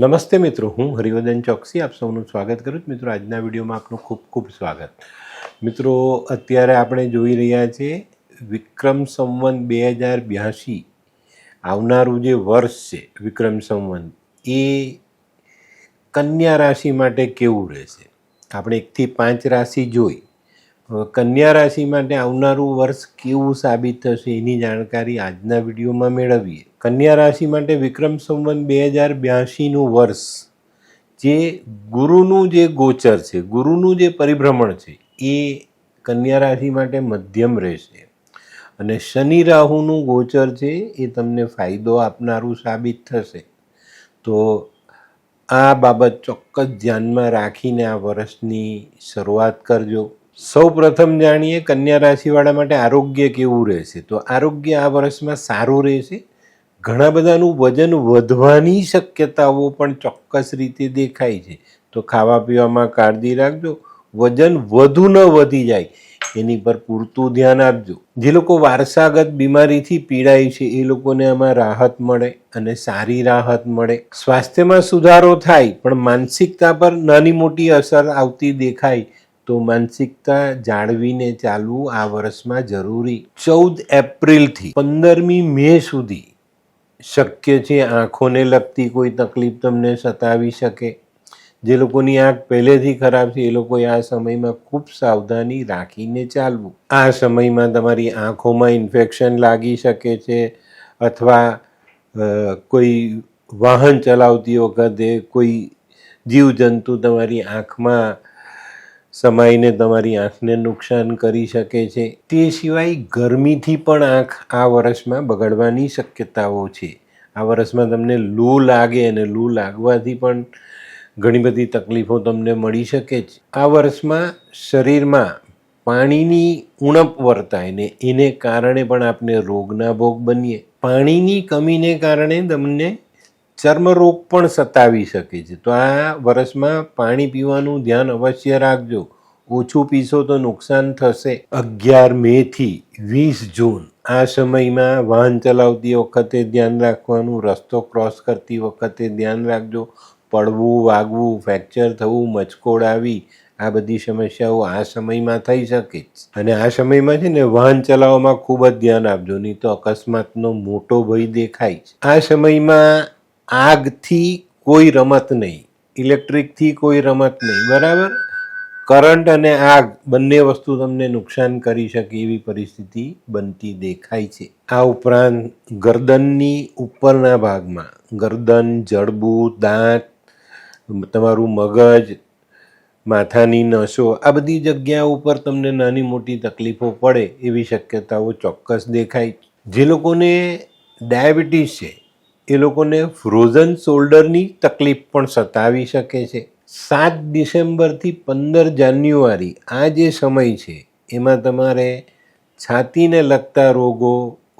નમસ્તે મિત્રો, હું હરિવર્ધન ચોકસી, આપ સૌનું સ્વાગત કરું છું. મિત્રો, આજના વિડીયોમાં આપનું ખૂબ ખૂબ સ્વાગત. મિત્રો, અત્યારે આપણે જોઈ રહ્યા છીએ વિક્રમ સંવંત બે હજાર બ્યાસી આવનારું જે વર્ષ છે, વિક્રમ સંવંત, એ કન્યા રાશિ માટે કેવું રહેશે? આપણે એકથી પાંચ રાશિ જોઈ કન્યા રાશિ માટે આવનારું વર્ષ કેવું સાબિત થશે એની જાણકારી આજના વિડીયોમાં મેળવીએ. કન્યા રાશિ માટે વિક્રમ સંવંત બે હજાર બ્યાસીનું વર્ષ, જે ગુરુનું જે ગોચર છે, ગુરુનું જે પરિભ્રમણ છે, એ કન્યા રાશિ માટે મધ્યમ રહેશે. અને શનિ રાહુનું ગોચર છે, એ તમને ફાયદો આપનારું સાબિત થશે. તો આ બાબત ચોક્કસ ધ્યાનમાં રાખીને આ વર્ષની શરૂઆત કરજો. સૌ પ્રથમ જાણીએ કન્યા રાશિવાળા માટે આરોગ્ય કેવું રહેશે? તો આરોગ્ય આ વર્ષમાં સારું રહેશે. ઘણા બધાનું વજન વધવાની શક્યતાઓ પણ ચોક્કસ રીતે દેખાય છે. તો ખાવા પીવામાં કાળજી રાખજો. વજન વધુ ન વધી જાય. એની પર પૂરતું ધ્યાન આપજો. જે લોકો વારસાગત બીમારીથી પીડાય છે, એ લોકોને આમાં રાહત મળે અને સારી રાહત મળે. સ્વાસ્થ્યમાં સુધારો થાય, પણ માનસિકતા પર નાની મોટી અસર આવતી દેખાય. તો માનસિકતા જાળવીને ચાલવું આ વર્ષમાં જરૂરી. ચૌદ એપ્રિલથી પંદરમી મે સુધી શક્ય છે આંખોને લગતી કોઈ તકલીફ તમને સતાવી શકે. જે લોકોની આંખ પહેલેથી ખરાબ છે, એ લોકોએ આ સમયમાં ખૂબ સાવધાની રાખીને ચાલવું. આ સમયમાં તમારી આંખોમાં ઇન્ફેક્શન લાગી શકે છે અથવા કોઈ વાહન ચલાવતી વખતે કોઈ જીવજંતુ તમારી આંખમાં સમાઈને તમારી આંખને નુકસાન કરી શકે છે. તે સિવાય ગરમીથી પણ આંખ આ વર્ષમાં બગડવાની શક્યતાઓ છે. આ વર્ષમાં તમને લૂ લાગે અને લૂ લાગવાથી પણ ઘણી બધી તકલીફો તમને મળી શકે છે. આ વર્ષમાં શરીરમાં પાણીની ઉણપ વર્તાય ને એને કારણે પણ આપણે રોગના ભોગ બનીએ. પાણીની કમીને કારણે તમને ચર્મરોગ પણ સતાવી શકે છે. તો આ વર્ષમાં પાણી પીવાનું ધ્યાન અવશ્ય રાખજો. ઓછું પીશો તો નુકસાન થશે. અગિયાર મેથી વીસ જૂન આ સમયમાં વાહન ચલાવતી વખતે ધ્યાન રાખવાનું, રસ્તો ક્રોસ કરતી વખતે ધ્યાન રાખજો. પડવું, વાગવું, ફ્રેક્ચર થવું, મચકોડ આવી, આ બધી સમસ્યાઓ આ સમયમાં થઈ શકે છે. અને આ સમયમાં છે ને વાહન ચલાવવામાં ખૂબ જ ધ્યાન આપજો. નહીં તો અકસ્માતનો મોટો ભય દેખાય આ સમયમાં આગથી કોઈ રમત નહીં. ઇલેક્ટ્રિકથી કોઈ રમત નહીં. બરાબર? કરંટ અને આગ બંને વસ્તુ તમને નુકસાન કરી શકે એવી પરિસ્થિતિ બનતી દેખાય છે. આ ઉપરાંત ગરદનની ઉપરના ભાગમાં ગરદન, જડબું, દાંત, તમારું મગજ, માથાની નસો, આ બધી જગ્યા ઉપર તમને નાની મોટી તકલીફો પડે એવી શક્યતાઓ ચોક્કસ દેખાય. જે લોકોને ડાયાબિટીસ છે એ લોકોને ફ્રોઝન શોલ્ડરની તકલીફ પણ સતાવી શકે છે. સાત ડિસેમ્બરથી પંદર જાન્યુઆરી આ જે સમય છે, એમાં તમારે છાતીને લગતા રોગો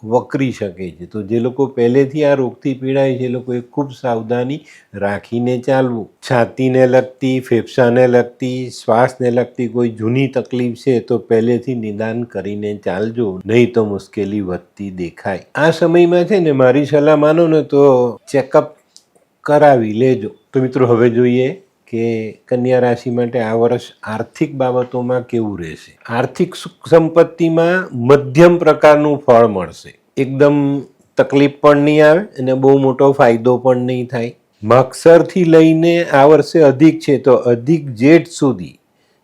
વકરી શકે છે. તો જે લોકો પહેલેથી આ રોગથી પીડાય છે, એ લોકોએ ખૂબ સાવધાની રાખીને ચાલવું. છાતીને લગતી, ફેફસાને લગતી, શ્વાસને લગતી કોઈ જૂની તકલીફ છે, તો પહેલેથી નિદાન કરીને ચાલજો. નહીં તો મુશ્કેલી વધતી દેખાય. આ સમયમાં છે ને, મારી સલાહ માનો ને તો ચેકઅપ કરાવી લેજો. તો મિત્રો, હવે જોઈએ કે કન્યા રાશિ માટે આ વર્ષ આર્થિક બાબતોમાં કેવું રહેશે? આર્થિક સુખ સંપત્તિમાં મધ્યમ પ્રકારનું ફળ મળશે. એકદમ તકલીફ પણ નહીં આવે અને બહુ મોટો ફાયદો પણ નહીં થાય. મક્ષરથી લઈને આ વર્ષે અધિક છે, તો અધિક જેઠ સુધી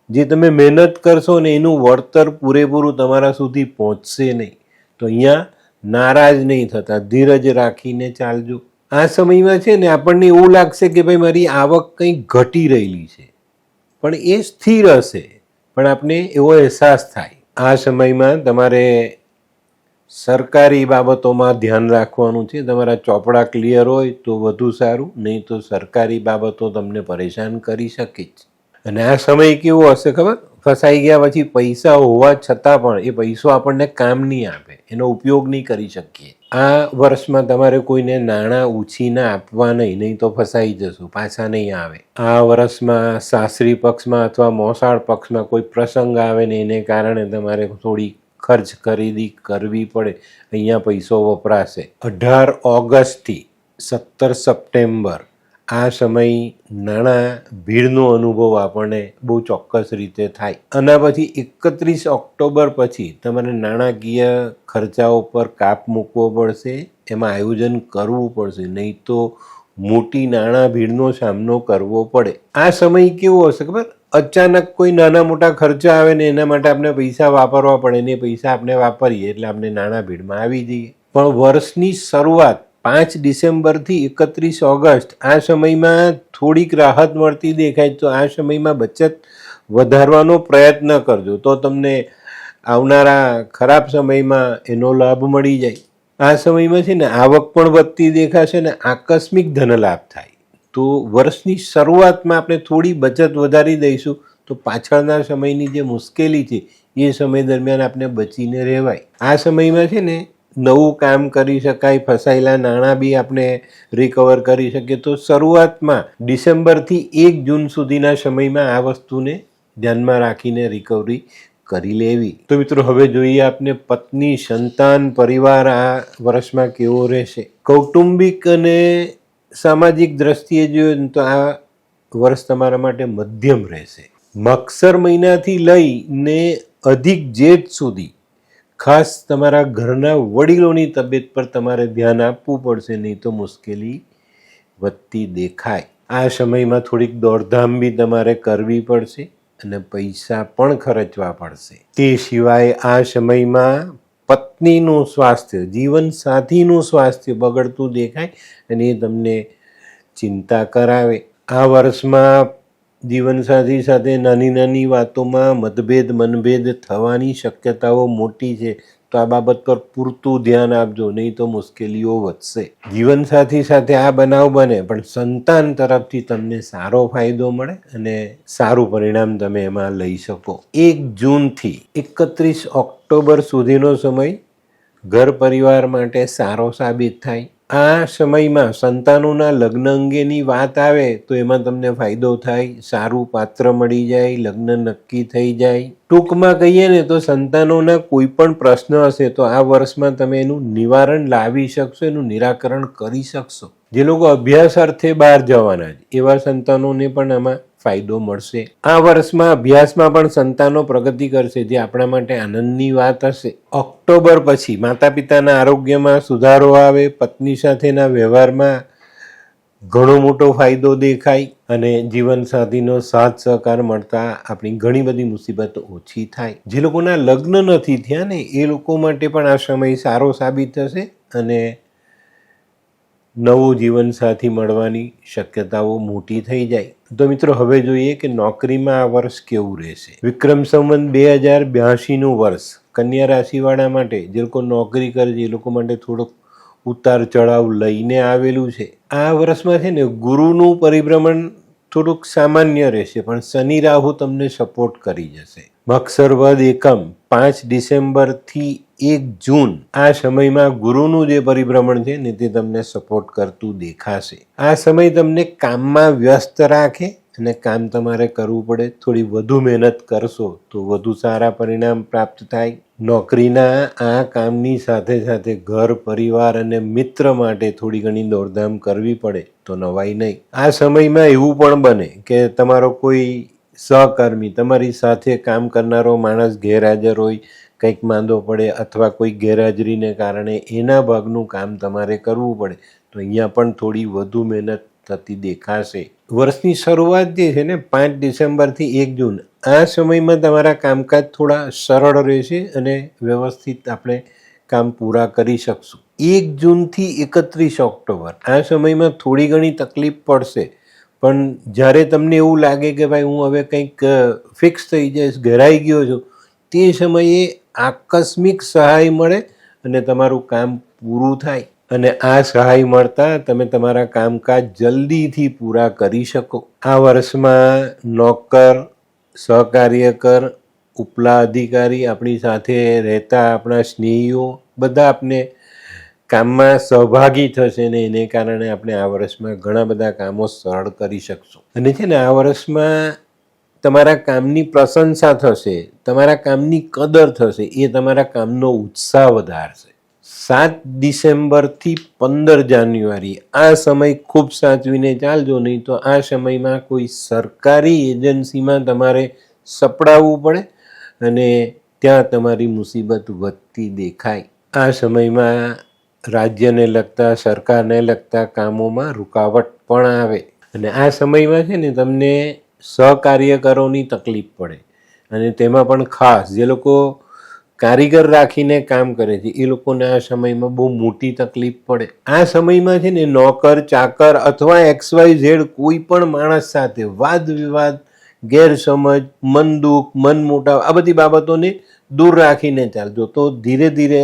જે તમે મહેનત કરશો ને એનું વળતર પૂરેપૂરું તમારા સુધી પહોંચશે નહીં. તો અહીંયા નારાજ નહીં થતા, ધીરજ રાખીને ચાલજો. આ સમયમાં છે ને આપણને એવું લાગશે કે ભાઈ મારી આવક કંઈક ઘટી રહેલી છે. પણ એ સ્થિર હશે. પણ આપને એવો અહેસાસ થાય. આ સમયમાં તમારે સરકારી બાબતોમાં ધ્યાન રાખવાનું છે. તમારા ચોપડા ક્લિયર હોય તો વધુ સારું, નહીં તો સરકારી બાબતો તમને પરેશાન કરી શકે જ. અને આ સમય કેવો હશે ખબર? ફસાઈ ગયા પછી પૈસા હોવા છતાં પણ એ પૈસો આપણને કામ નહીં આપે. એનો ઉપયોગ નહીં કરી શકીએ. આ વર્ષમાં તમારે કોઈને નાણાં ઉછીના આપવા નહીં નહીં તો ફસાઈ જશો, પાછા નહીં આવે. આ વર્ષમાં સાસરી પક્ષમાં અથવા મોસાળ પક્ષમાં કોઈ પ્રસંગ આવે ને એને કારણે તમારે થોડી ખર્ચ ખરીદી કરવી પડે. અહીંયા પૈસો વપરાશે. અઢાર ઓગસ્ટથી સત્તર સપ્ટેમ્બર આ સમય નાણાં ભીડનો અનુભવ આપણને બહુ ચોક્કસ રીતે થાય. આના પછી એકત્રીસ ઓક્ટોબર પછી તમારે નાણાકીય ખર્ચાઓ પર કાપ મૂકવો પડશે, એમાં આયોજન કરવું પડશે, નહીં તો મોટી નાણાં ભીડનો સામનો કરવો પડે. આ સમય કેવો હશે ખબર? અચાનક કોઈ નાના મોટા ખર્ચા આવે ને એના માટે આપણે પૈસા વાપરવા પડે ને પૈસા આપણે વાપરીએ એટલે આપણે નાણાં ભીડમાં આવી જઈએ. પણ વર્ષની શરૂઆત પાંચ ડિસેમ્બરથી એકત્રીસ ઓગસ્ટ. આ સમયમાં થોડીક રાહત મળતી દેખાય તો આ સમયમાં બચત વધારવાનો પ્રયત્ન કરજો. તો તમને આવનારા ખરાબ સમયમાં એનો લાભ મળી જાય. આ સમયમાં છે ને આવક પણ વધતી દેખાશે ને આકસ્મિક ધનલાભ થાય. તો વર્ષની શરૂઆતમાં આપણે થોડી બચત વધારી દઈશું. તો પાછળના સમયની જે મુશ્કેલી છે, એ સમય દરમિયાન આપણે બચીને રહેવાય. આ સમયમાં છે ને નવું કામ કરી શકાય, ફસાયેલા નાણાં બી આપણે રિકવર કરી શકીએ. તો શરૂઆતમાં ડિસેમ્બરથી એક જૂન સુધીના સમયમાં આ વસ્તુને ધ્યાનમાં રાખીને રિકવરી કરી લેવી. તો મિત્રો, હવે જોઈએ આપને પત્ની, સંતાન, પરિવાર આ વર્ષમાં કેવો રહેશે? કૌટુંબિક અને સામાજિક દ્રષ્ટિએ જોઈએ તો આ વર્ષ તમારા માટે મધ્યમ રહેશે. મક્ષર મહિનાથી લઈને અધિક જેઠ સુધી ખાસ તમારા ઘરના વડીલોની તબિયત પર તમારે ધ્યાન આપવું પડશે, નહીં તો મુશ્કેલી વધતી દેખાય. આ સમયમાં થોડીક દોડધામ બી તમારે કરવી પડશે અને પૈસા પણ ખર્ચવા પડશે. તે સિવાય આ સમયમાં પત્નીનું સ્વાસ્થ્ય, જીવન સાથીનું સ્વાસ્થ્ય બગડતું દેખાય અને એ તમને ચિંતા કરાવે. આ વર્ષમાં જીવનસાથી સાથે નાની નાની વાતોમાં મતભેદ, મનભેદ થવાની શક્યતાઓ મોટી છે. તો આ બાબત પર પૂરતું ધ્યાન આપજો, નહીં તો મુશ્કેલીઓ વધશે. જીવનસાથી સાથે આ બનાવ બને, પણ સંતાન તરફથી તમને સારો ફાયદો મળે અને સારું પરિણામ તમે એમાં લઈ શકો. એક જૂનથી એકત્રીસ ઓક્ટોબર સુધીનો સમય ઘર પરિવાર માટે સારો સાબિત થાય. આ સમયમાં સંતાનોના લગ્ન અંગેની વાત આવે તો એમાં તમને ફાયદો થાય, સારું પાત્ર મળી જાય, લગ્ન નક્કી થઈ જાય. ટૂંકમાં કહીએ ને તો સંતાનોના કોઈ પણ પ્રશ્ન હશે તો આ વર્ષમાં તમે એનું નિવારણ લાવી શકશો, એનું નિરાકરણ કરી શકશો. જે લોકો અભ્યાસ અર્થે બહાર જવાના એવા સંતાનોને પણ આમાં ફાયદો મળશે. આ વર્ષમાં અભ્યાસમાં પણ સંતાનો પ્રગતિ કરશે, જે આપણા માટે આનંદની વાત હશે. ઓક્ટોબર પછી માતા પિતાના આરોગ્યમાં સુધારો આવે, પત્ની સાથેના વ્યવહારમાં ઘણો મોટો ફાયદો દેખાય અને જીવનસાથીનો સાથ સહકાર મળતા આપણી ઘણી બધી મુસીબતો ઓછી થાય. જે લોકોના લગ્ન નથી થયા ને, એ લોકો માટે પણ આ સમય સારો સાબિત થશે અને નવો જીવનસાથી મળવાની શક્યતાઓ મોટી થઈ જાય. તો મિત્રો, હવે જોઈએ કે નોકરીમાં આ વર્ષ કેવું રહેશે? વિક્રમ સંવંત બે હજાર બ્યાસીનું વર્ષ. કન્યા રાશિવાળા માટે જે લોકો નોકરી કરે છે, એ લોકો માટે થોડોક ઉતાર ચઢાવ લઈને આવેલું છે. આ વર્ષમાં છે ને, ગુરુનું પરિભ્રમણ થોડુંક સામાન્ય રહેશે, પણ શનિ રાહુ તમને સપોર્ટ કરી જશે. મક્ષરવદ એકમ, પાંચ ડિસેમ્બરથી એક જૂન. આ સમયમાં ગુરુનું જે પરિભ્રમણ છે ને તે તમને સપોર્ટ કરતું દેખાશે. આ સમય તમને કામમાં વ્યસ્ત રાખે અને કામ તમારે કરવું પડે. થોડી વધુ મહેનત કરશો તો વધુ સારા પરિણામ પ્રાપ્ત થાય. નોકરીના આ કામની સાથે સાથે ઘર, પરિવાર અને મિત્ર માટે થોડી ઘણી દોડધામ કરવી પડે તો નવાઈ નહીં. આ સમયમાં એવું પણ બને કે તમારો કોઈ સહકર્મી, તમારી સાથે કામ કરનારો માણસ ગેરહાજર હોય, કંઈક માંદો પડે અથવા કોઈ ગેરહાજરીને કારણે એના ભાગનું કામ તમારે કરવું પડે, તો અહીંયા પણ થોડી વધુ મહેનત થતી દેખાશે. વર્ષની શરૂઆત જે છે ને, પાંચ ડિસેમ્બરથી એક જૂન, આ સમયમાં તમારા કામકાજ થોડા સરળ રહેશે અને વ્યવસ્થિત આપણે કામ પૂરા કરી શકશું. એક જૂનથી એકત્રીસ ઓક્ટોબર, આ સમયમાં થોડી ઘણી તકલીફ પડશે. પણ જ્યારે તમને એવું લાગે કે ભાઈ હું હવે કંઈક ફિક્સ થઈ જઈશ, ઘેરાઈ ગયો છું, તે સમયે આકસ્મિક સહાય મળે અને તમારું કામ પૂરું થાય. અને આ સહાય મળતા તમે તમારા કામકાજ જલ્દીથી પૂરા કરી શકો. આ વર્ષમાં નોકર, સહકાર્યકર, ઉપલા અધિકારી આપણી સાથે રહેતા આપણા સ્નેહીઓ, બધા આપને કામમાં સહભાગી થશે ને એને કારણે આપણે આ વર્ષમાં ઘણા બધા કામો સરળ કરી શકશું. અને છે ને, આ વર્ષમાં તમારા કામની પ્રશંસા થશે, તમારા કામની કદર થશે, એ તમારા કામનો ઉત્સાહ વધારશે. સાત ડિસેમ્બરથી પંદર જાન્યુઆરી, આ સમય ખૂબ સાચવીને ચાલજો, નહીં તો આ સમયમાં કોઈ સરકારી એજન્સીમાં તમારે સપડાવવું પડે અને ત્યાં તમારી મુસીબત વધતી દેખાય. આ સમયમાં રાજ્યને લગતા, સરકારને લગતા કામોમાં રૂકાવટ પણ આવે. અને આ સમયમાં છે ને તમને સહકાર્યકરોની તકલીફ પડે. અને તેમાં પણ ખાસ જે લોકો કારીગર રાખીને કામ કરે છે, એ લોકોને આ સમયમાં બહુ મોટી તકલીફ પડે. આ સમયમાં છે ને નોકર, ચાકર અથવા એક્સ વાય ઝેડ કોઈ પણ માણસ સાથે વાદ વિવાદ ગેરસમજ મન દુઃખ મન મોટાવ આ બધી બાબતોને દૂર રાખીને ચાલજો. તો ધીરે ધીરે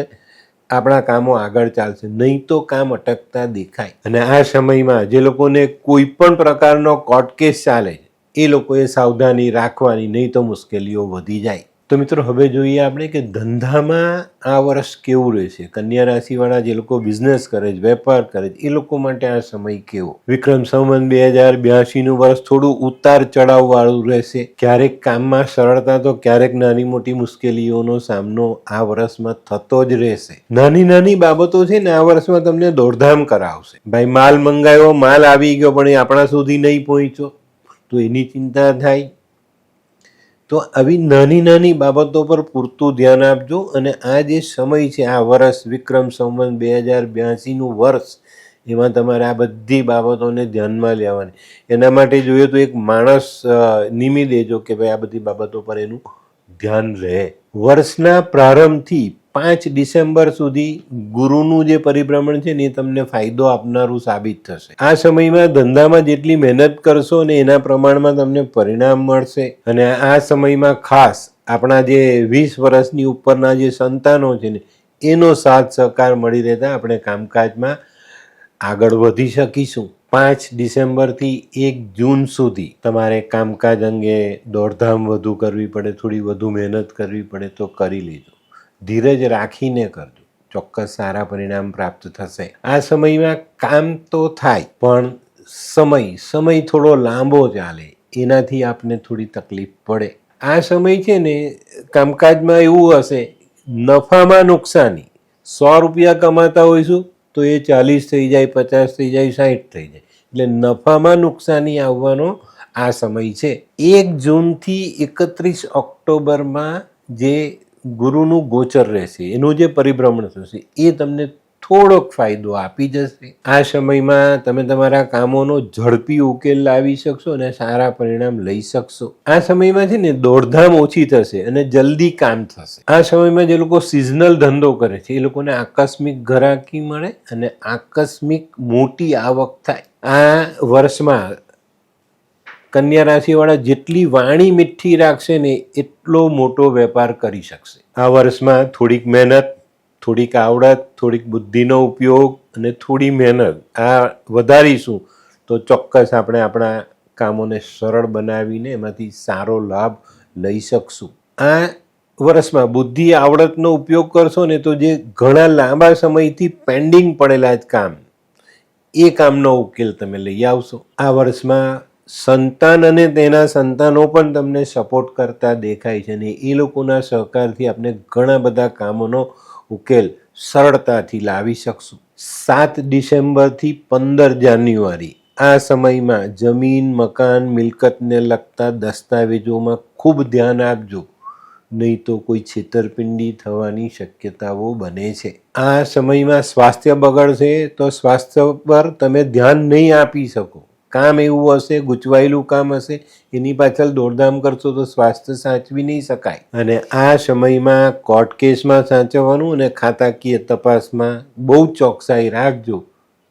આપણા કામો આગળ ચાલશે. નહીં તો કામ અટકતા દેખાય. અને આ સમયમાં જે લોકોને કોઈ પણ પ્રકારનો કોર્ટ કેસ ચાલે એ લોકોએ સાવધાની રાખવાની, નહીં તો મુશ્કેલીઓ વધી જાય. તો મિત્રો, હવે જોઈએ આપણે કે ધંધામાં આ વર્ષ કેવું રહેશે? કન્યા રાશિવાળા જે લોકો બિઝનેસ કરે છે, વેપાર કરે છે, એ લોકો માટે આ સમય કેવો? વિક્રમ સંવંત બે હજાર બ્યાસીનું વર્ષ થોડું ઉતાર ચડાવ વાળું રહેશે. ક્યારેક કામમાં સરળતા તો ક્યારેક નાની મોટી મુશ્કેલીઓનો સામનો આ વર્ષમાં થતો જ રહેશે. નાની નાની બાબતો છે ને, આ વર્ષમાં તમને દોડધામ કરાવશે. ભાઈ, માલ મંગાવ્યો, માલ આવી ગયો, પણ એ આપણા સુધી નહીં પહોંચ્યો. તો એની ચિંતા થાય. તો આવી નાની નાની બાબતો પર પૂરતું ધ્યાન આપજો અને આ જે સમય છે, આ વર્ષ, વિક્રમ સંવંત બે હજાર બ્યાસીનું વર્ષ, એમાં તમારે આ બધી બાબતોને ધ્યાનમાં લેવાની. એના માટે જોઈએ તો એક માણસ નિમી દેજો કે ભાઈ આ બધી બાબતો પર એનું ધ્યાન રહે. વર્ષના પ્રારંભથી પાંચ ડિસેમ્બર સુધી ગુરુનું જે પરિભ્રમણ છે ને એ તમને ફાયદો આપનારું સાબિત થશે. આ સમયમાં ધંધામાં જેટલી મહેનત કરશો ને એના પ્રમાણમાં તમને પરિણામ મળશે. અને આ સમયમાં ખાસ આપણા જે વીસ વર્ષની ઉપરના જે સંતાનો છે ને, એનો સાથ સહકાર મળી રહેતા આપણે કામકાજમાં આગળ વધી શકીશું. પાંચ ડિસેમ્બરથી એક જૂન સુધી તમારે કામકાજ અંગે દોડધામ વધુ કરવી પડે, થોડી વધુ મહેનત કરવી પડે તો કરી લેજો. ધીરજ રાખીને કરજો. ચોક્કસ સારા પરિણામ પ્રાપ્ત થશે. આ સમયમાં કામ તો થાય, પણ સમય સમય થોડો લાંબો ચાલે. એનાથી આપને થોડી તકલીફ પડે. આ સમય છે ને, કામકાજમાં એવું હશે, નફામાં નુકસાની. સો રૂપિયા કમાતા હોઈશું, તો એ ચાલીસ થઈ જાય, પચાસ થઈ જાય સાઠ થઈ જાય. એટલે નફામાં નુકસાની આવવાનો આ સમય છે. એક જૂનથી એકત્રીસ ઓક્ટોબરમાં જે ગુરુનું ગોચર રહેશે, એનું જે પરિભ્રમણ થશે, એ તમને થોડોક ફાયદો આપી જશે. આ સમયમાં તમે તમારા કામોનો ઝડપી ઉકેલ લાવી શકશો અને સારા પરિણામ લઈ શકશો. આ સમયમાં છે ને દોડધામ ઓછી થશે અને જલ્દી કામ થશે. આ સમયમાં જે લોકો સિઝનલ ધંધો કરે છે, એ લોકોને આકસ્મિક ઘરાકી મળે અને આકસ્મિક મોટી આવક થાય. આ વર્ષમાં કન્યા રાશિવાળા જેટલી વાણી મીઠી રાખશે ને એટલો મોટો વેપાર કરી શકશે. આ વર્ષમાં થોડીક મહેનત, થોડીક આવડત, થોડીક બુદ્ધિનો ઉપયોગ અને થોડી મહેનત, આ વધારીશું તો ચોક્કસ આપણે આપણા કામોને સરળ બનાવીને એમાંથી સારો લાભ લઈ શકશું. આ વર્ષમાં બુદ્ધિ, આવડતનો ઉપયોગ કરશો ને તો જે ઘણા લાંબા સમયથી પેન્ડિંગ પડેલા જ કામ, એ કામનો ઉકેલ તમે લઈ આવશો. આ વર્ષમાં સંતાન અને તેના સંતાનો પણ તમને સપોર્ટ કરતા દેખાય છે અને એ લોકોના સહકારથી આપણે ઘણા બધા કામોનો ઉકેલ સરળતાથી લાવી શકશું. સાત ડિસેમ્બરથી પંદર જાન્યુઆરી આ સમયમાં જમીન, મકાન, મિલકતને લગતા દસ્તાવેજોમાં ખૂબ ધ્યાન આપજો. નહીં તો કોઈ છેતરપિંડી થવાની શક્યતાઓ બને છે. આ સમયમાં સ્વાસ્થ્ય બગડશે તો સ્વાસ્થ્ય પર તમે ધ્યાન નહીં આપી શકો. કામ એવું હશે, ગૂંચવાયેલું કામ હશે, એની પાછળ દોડધામ કરશો તો સ્વાસ્થ્ય સાચવી નહીં શકાય. અને આ સમયમાં કોર્ટ કેસમાં સાચવવાનું અને ખાતાકીય તપાસમાં બહુ ચોકસાઈ રાખજો,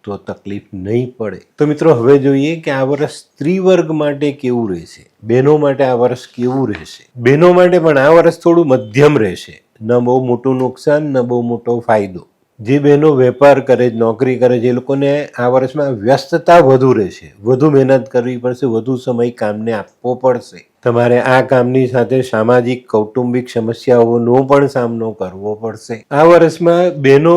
તો તકલીફ નહીં પડે. તો મિત્રો, હવે જોઈએ કે આ વર્ષ સ્ત્રી વર્ગ માટે કેવું રહેશે? બહેનો માટે આ વર્ષ કેવું રહેશે? બહેનો માટે પણ આ વર્ષ થોડું મધ્યમ રહેશે. ન બહુ મોટું નુકસાન, ન બહુ મોટો ફાયદો. જે બહેનો વેપાર કરે નોકરી કરે છે, એ લોકોને આ વર્ષમાં વ્યસ્તતા વધુ રહેશે. વધુ મહેનત કરવી પડશે, વધુ સમય કામને આપવો પડશે. તમારે આ કામની સાથે સામાજિક, કૌટુંબિક સમસ્યાઓનો પણ સામનો કરવો પડશે. આ વર્ષમાં બહેનો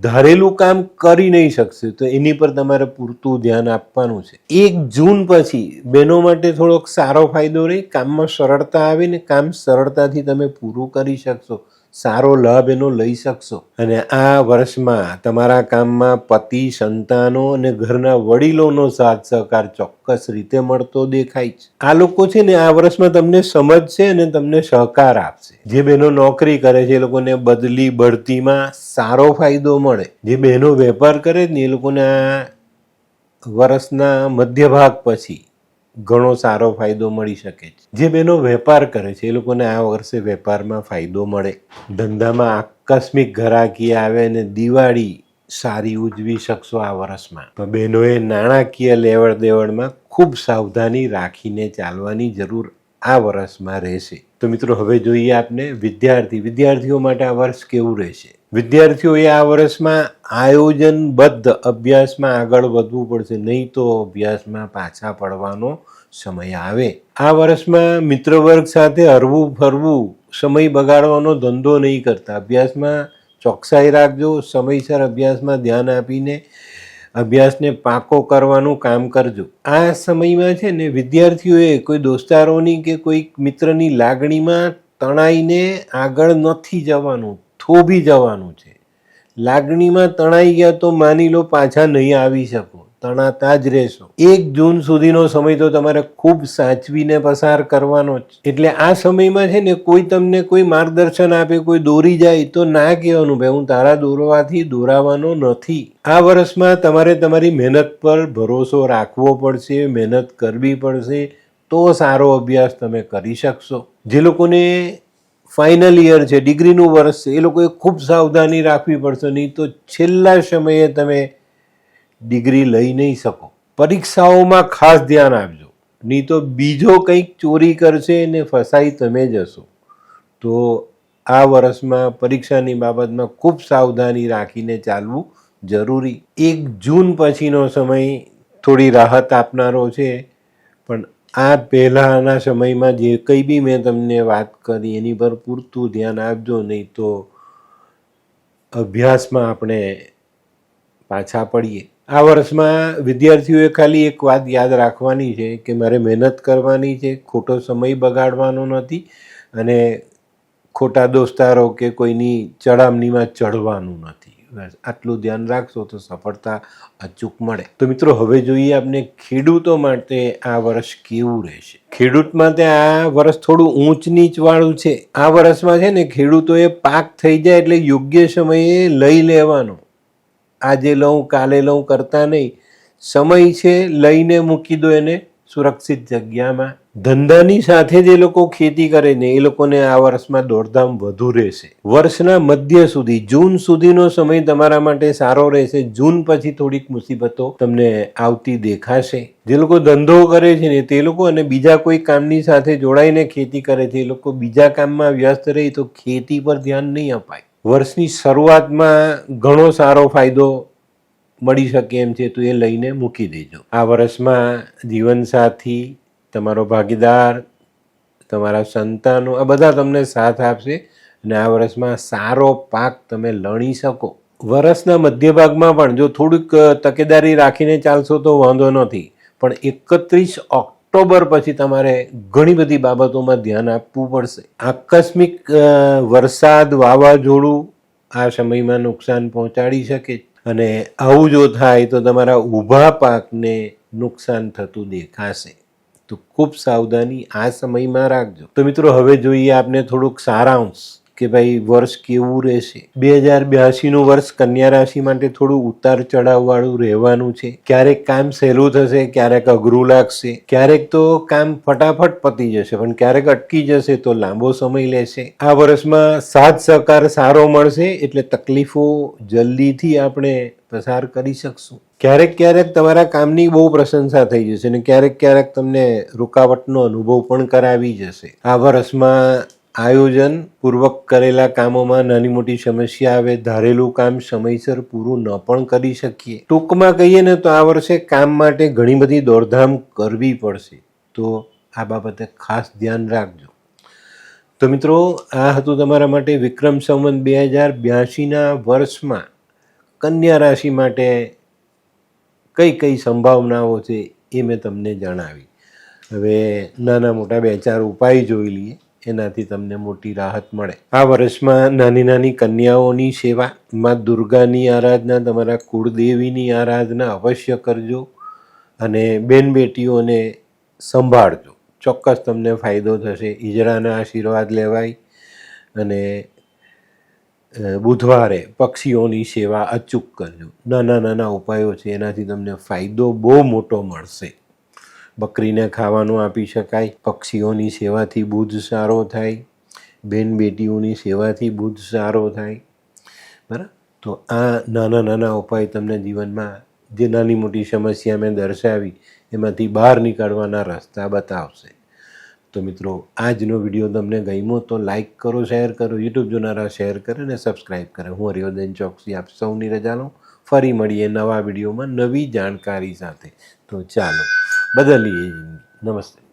ધારેલું કામ કરી નહીં શકશે, તો એની પર તમારે પૂરતું ધ્યાન આપવાનું છે. એક જૂન પછી બહેનો માટે થોડોક સારો ફાયદો રહે, કામમાં સરળતા આવે ને કામ સરળતાથી તમે પૂરું કરી શકશો. સારો લાભ એનો લઈ શકશો. અને આ વર્ષમાં તમારા કામમાં પતિ, સંતાનો અને ઘરના વડીલોનો સાથ સહકાર ચોક્કસ રીતે મળતો દેખાય છે. આ લોકો છે ને આ વર્ષમાં તમને સમજશે અને તમને સહકાર આપશે. જે બહેનો નોકરી કરે છે એ લોકોને બદલી, બઢતીમાં સારો ફાયદો મળે. જે બહેનો વેપાર કરે છે ને એ લોકોને આ વર્ષના મધ્ય ભાગ પછી ઘણો સારો ફાયદો મળી શકે છે. જે બહેનો વેપાર કરે છે, એ લોકોને આ વર્ષે વેપારમાં ફાયદો મળે. ધંધામાં આકસ્મિક ઘરાકી આવે અને દિવાળી સારી ઉજવી શકશો આ વર્ષમાં. પણ બહેનોએ નાણાકીય લેવડ દેવડમાં ખૂબ સાવધાની રાખીને ચાલવાની જરૂર આ વર્ષમાં રહેશે. તો મિત્રો, હવે જોઈએ આપને વિદ્યાર્થી. વિદ્યાર્થીઓ માટે આ વર્ષ કેવું રહેશે? વિદ્યાર્થીઓએ આ વર્ષમાં આયોજનબદ્ધ અભ્યાસમાં આગળ વધવું પડશે. નહીં તો અભ્યાસમાં પાછા પડવાનો સમય આવે. આ વર્ષમાં મિત્ર વર્ગ સાથે હરવું ફરવું, સમય બગાડવાનો ધંધો નહીં કરતા. અભ્યાસમાં ચોકસાઈ રાખજો. સમયસર અભ્યાસમાં ધ્યાન આપીને અભ્યાસને પાકો કરવાનું કામ કરજો. આ સમયમાં છે ને વિદ્યાર્થીઓએ કોઈ દોસ્તારોની કે કોઈ મિત્રની લાગણીમાં તણાઈને આગળ નથી જવાનું, થોભી જવાનું છે. લાગણીમાં તણાઈ ગયા તો માની લો પાછા નહીં આવી શકો. તણાતા જ રહેશો. એક જૂન સુધીનો સમય તો તમારે ખૂબ સાચવીને પસાર કરવાનો જ એટલે આ સમયમાં છે ને કોઈ તમને કોઈ માર્ગદર્શન આપે, કોઈ દોરી જાય તો ના કહેવાનું. ભાઈ, હું તારા દોરવાથી દોરાવાનો નથી. આ વર્ષમાં તમારે તમારી મહેનત પર ભરોસો રાખવો પડશે, મહેનત કરવી પડશે. તો સારો અભ્યાસ તમે કરી શકશો. જે લોકોને ફાઇનલ યર છે, ડિગ્રીનું વર્ષ છે, એ લોકોએ ખૂબ સાવધાની રાખવી પડશે. નહીં તો છેલ્લા સમયે તમે ડિગ્રી લઈ નહીં શકો. પરીક્ષાઓમાં ખાસ ધ્યાન આપજો. નહીં તો બીજો કંઈક ચોરી કરશે ને ફસાઈ તમે જશો તો આ વર્ષમાં પરીક્ષાની બાબતમાં ખૂબ સાવધાની રાખીને ચાલવું જરૂરી. એક જૂન પછીનો સમય થોડી રાહત આપનારો છે. પણ આ પહેલાંના સમયમાં જે કંઈ બી મેં તમને વાત કરી એની પર પૂરતું ધ્યાન આપજો. નહીં તો અભ્યાસમાં આપણે પાછા પડીએ. આ વર્ષમાં વિદ્યાર્થીઓએ ખાલી એક વાત યાદ રાખવાની છે કે મારે મહેનત કરવાની છે, ખોટો સમય બગાડવાનો નથી અને ખોટા દોસ્તારો કે કોઈની ચડામણીમાં ચડવાનું નથી. બસ, આટલું ધ્યાન રાખશો તો સફળતા અચૂક મળે. તો મિત્રો, હવે જોઈએ આપણે ખેડૂતો માટે આ વર્ષ કેવું રહેશે? ખેડૂત માટે આ વર્ષ થોડું ઊંચ નીચવાળું છે. આ વર્ષમાં છે ને ખેડૂતોએ પાક થઈ જાય એટલે યોગ્ય સમયે લઈ લેવાનો. આજે લઉં, કાલે લઉં કરતા નહીં. સમય છે, લઈને મૂકી દો એને સુરક્ષિત જગ્યામાં. ધંધાની સાથે જે લોકો ખેતી કરે ને, એ લોકોને આ વર્ષમાં દોડધામ વધુ રહેશે. વર્ષના મધ્ય સુધી, જૂન સુધીનો સમય તમારા માટે સારો રહેશે. જૂન પછી થોડીક મુસીબતો તમને આવતી દેખાશે. જે લોકો ધંધો કરે છે ને, તે લોકો અને બીજા કોઈ કામની સાથે જોડાઈને ખેતી કરે છે, એ લોકો બીજા કામમાં વ્યસ્ત રહે તો ખેતી પર ધ્યાન નહીં અપાય. વર્ષની શરૂઆતમાં ઘણો સારો ફાયદો મળી શકે એમ છે તો એ લઈને મૂકી દેજો. આ વર્ષમાં જીવનસાથી, તમારો ભાગીદાર, તમારા સંતાનો, આ બધા તમને સાથ આપશે અને આ વર્ષમાં સારો પાક તમે લણી શકો. વર્ષના મધ્ય ભાગમાં પણ જો થોડીક તકેદારી રાખીને ચાલશો તો વાંધો નથી, પણ એકત્રીસ ઓક્ટોબર પછી તમારે ઘણી બધી બાબતોમાં ધ્યાન આપવું પડશે. આકસ્મિક વરસાદ વાવાઝોડું આ સમયમાં નુકસાન પહોંચાડી શકે અને આવું જો થાય તો તમારા ઊભા પાકને નુકસાન થતું દેખાશે. તો ખૂબ સાવધાની આ સમયમાં રાખજો. તો મિત્રો, હવે જોઈએ આપને થોડુંક સારાંશ. કે ભાઈ વર્ષ કેવું રહેશે? બે હજાર બ્યાસીનું વર્ષ કન્યા રાશિ માટે થોડું ઉતાર ચઢાવવાળું રહેવાનું છે. ક્યારેક કામ સહેલું થશે, ક્યારેક અઘરું લાગશે. ક્યારેક તો કામ ફટાફટ પતી જશે, પણ ક્યારેક અટકી જશે તો લાંબો સમય લેશે. આ વર્ષમાં સાથ સહકાર સારો મળશે, એટલે તકલીફો જલ્દીથી આપણે પસાર કરી શકશું. ક્યારેક ક્યારેક તમારા કામની બહુ પ્રશંસા થઈ જશે અને ક્યારેક ક્યારેક તમને રૂકાવટનો અનુભવ પણ કરાવી જશે. આ વર્ષમાં આયોજન પૂર્વક કરેલા કામોમાં નાની મોટી સમસ્યા આવે, ધારેલું કામ સમયસર પૂરું ન પણ કરી શકીએ. ટૂંકમાં કહીએ ને તો આ વર્ષે કામ માટે ઘણી બધી દોડધામ કરવી પડશે. તો આ બાબતે ખાસ ધ્યાન રાખજો. તો મિત્રો, આ હતું તમારા માટે વિક્રમ સંવંત બે હજાર બ્યાસીના વર્ષમાં કન્યા રાશિ માટે કઈ કઈ સંભાવનાઓ છે એ મેં તમને જણાવી. હવે નાના મોટા બે ચાર ઉપાય જોઈ લઈએ. એનાથી તમને મોટી રાહત મળે. આ વર્ષમાં નાની નાની કન્યાઓની સેવા, માં દુર્ગાની આરાધના, તમારા કુળદેવીની આરાધના અવશ્ય કરજો અને બેન બેટીઓને સંભાળજો. ચોક્કસ તમને ફાયદો થશે. ઈજરાના આશીર્વાદ લેવાય અને બુધવારે પક્ષીઓની સેવા અચૂક કરજો. નાના નાના ઉપાયો છે, એનાથી તમને ફાયદો બહુ મોટો મળશે. બકરીને ખાવાનું આપી શકાય. પક્ષીઓની સેવાથી બુધ સારો થાય. બેન બેટીઓની સેવાથી બુધ સારો થાય. બરાબર? તો આ નાના નાના ઉપાય તમને જીવનમાં જે નાની મોટી સમસ્યા મેં દર્શાવી, એમાંથી બહાર નીકળવાના રસ્તા બતાવશે. તો મિત્રો, આજનો વીડિયો તમને ગમ્યો તો લાઇક કરો, શેર કરો, યુટ્યુબ જોનારા શેર કરે અને સબસ્ક્રાઈબ કરે. હું હરિવર્ધન ચોકસી આપ સૌની રજા લઉં. ફરી મળીએ નવા વિડીયોમાં નવી જાણકારી સાથે. તો ચાલો. ಬದಲಿ ನಮಸ್ತೆ.